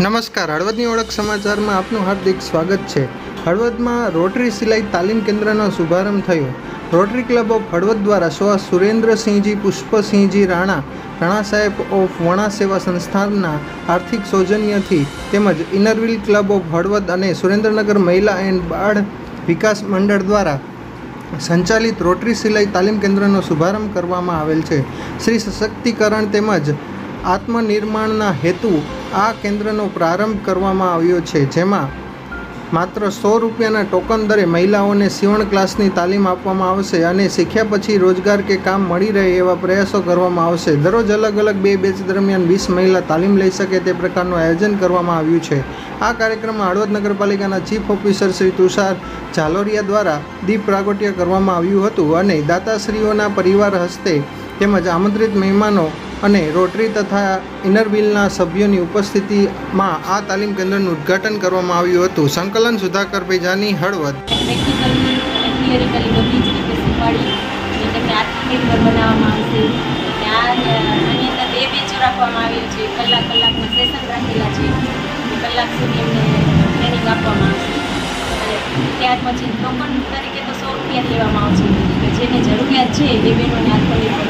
નમસ્કાર, હળવદની ઓળખ સમાચારમાં આપનું હાર્દિક સ્વાગત છે. હળવદમાં રોટરી સિલાઈ તાલીમ કેન્દ્રનો શુભારંભ થયો. રોટરી ક્લબ ઓફ હળવદ દ્વારા સ્વ સુરેન્દ્રસિંહજી, પુષ્પસિંહજી રાણા રાણા સાહેબ ઓફ વણા સેવા સંસ્થાનના આર્થિક સૌજન્યથી તેમજ ઇનરવિલ ક્લબ ઓફ હળવદ અને સુરેન્દ્રનગર મહિલા એન્ડ બાળ વિકાસ મંડળ દ્વારા સંચાલિત રોટરી સિલાઈ તાલીમ કેન્દ્રનો શુભારંભ કરવામાં આવેલ છે. શ્રી સશક્તિકરણ તેમજ આત્મનિર્માણના હેતુ આ કેન્દ્રનો પ્રારંભ કરવામાં આવ્યો છે, જેમાં માત્ર સો રૂપિયાના ટોકન દરે મહિલાઓને સીવણ ક્લાસની તાલીમ આપવામાં આવશે અને શીખ્યા પછી રોજગાર કે કામ મળી રહે એવા પ્રયાસો કરવામાં આવશે. દરરોજ અલગ અલગ બે બેચ દરમિયાન વીસ મહિલા તાલીમ લઈ શકે તે પ્રકારનું આયોજન કરવામાં આવ્યું છે. આ કાર્યક્રમમાં હળવદ નગરપાલિકાના ચીફ ઓફિસર શ્રી તુષાર ઝાલોરિયા દ્વારા દીપ પ્રાગટ્ય કરવામાં આવ્યું હતું અને દાતાશ્રીઓના પરિવાર હસ્તે તેમજ આમંત્રિત મહેમાનો અને રોટરી તથા ઇનરવિલના સભ્યોની ઉપસ્થિતિમાં આ તાલીમ કેન્દ્રનું ઉદ્ઘાટન કરવામાં આવ્યું હતું. સંકલન સુધાકર બેજાની હળવદ. રાખવામાં આવ્યો છે. કલાક કલાકના સેશન રાખેલા છે. કલાક સુધી એમને ટ્રેનિંગ આપવામાં આવશે. ત્યાર પછી ટોકન તરીકે તો સો રૂપિયા લેવામાં આવશે. કે જેને જરૂરિયાત છે એ બહેનોને આત્મનિર્ભર